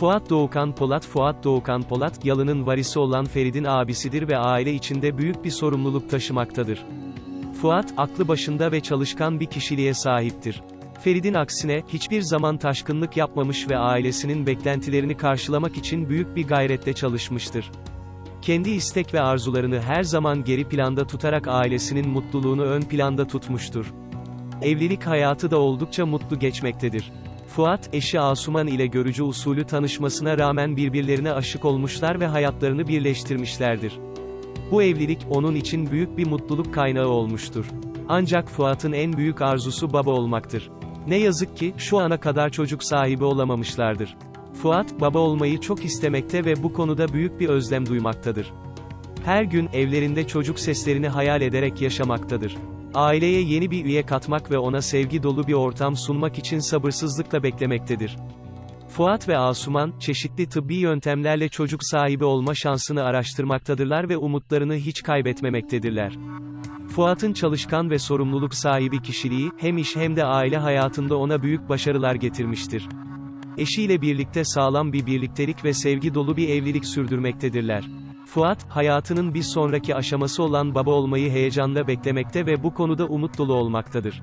Fuat Doğukan Polat Fuat Doğukan Polat, Yalı'nın varisi olan Ferid'in abisidir ve aile içinde büyük bir sorumluluk taşımaktadır. Fuat, aklı başında ve çalışkan bir kişiliğe sahiptir. Ferid'in aksine, hiçbir zaman taşkınlık yapmamış ve ailesinin beklentilerini karşılamak için büyük bir gayretle çalışmıştır. Kendi istek ve arzularını her zaman geri planda tutarak ailesinin mutluluğunu ön planda tutmuştur. Evlilik hayatı da oldukça mutlu geçmektedir. Fuat, eşi Asuman ile görücü usulü tanışmasına rağmen birbirlerine aşık olmuşlar ve hayatlarını birleştirmişlerdir. Bu evlilik, onun için büyük bir mutluluk kaynağı olmuştur. Ancak Fuat'ın en büyük arzusu baba olmaktır. Ne yazık ki, şu ana kadar çocuk sahibi olamamışlardır. Fuat, baba olmayı çok istemekte ve bu konuda büyük bir özlem duymaktadır. Her gün, evlerinde çocuk seslerini hayal ederek yaşamaktadır. Aileye yeni bir üye katmak ve ona sevgi dolu bir ortam sunmak için sabırsızlıkla beklemektedir. Fuat ve Asuman, çeşitli tıbbi yöntemlerle çocuk sahibi olma şansını araştırmaktadırlar ve umutlarını hiç kaybetmemektedirler. Fuat'ın çalışkan ve sorumluluk sahibi kişiliği, hem iş hem de aile hayatında ona büyük başarılar getirmiştir. Eşiyle birlikte sağlam bir birliktelik ve sevgi dolu bir evlilik sürdürmektedirler. Fuat, hayatının bir sonraki aşaması olan baba olmayı heyecanla beklemekte ve bu konuda umut dolu olmaktadır.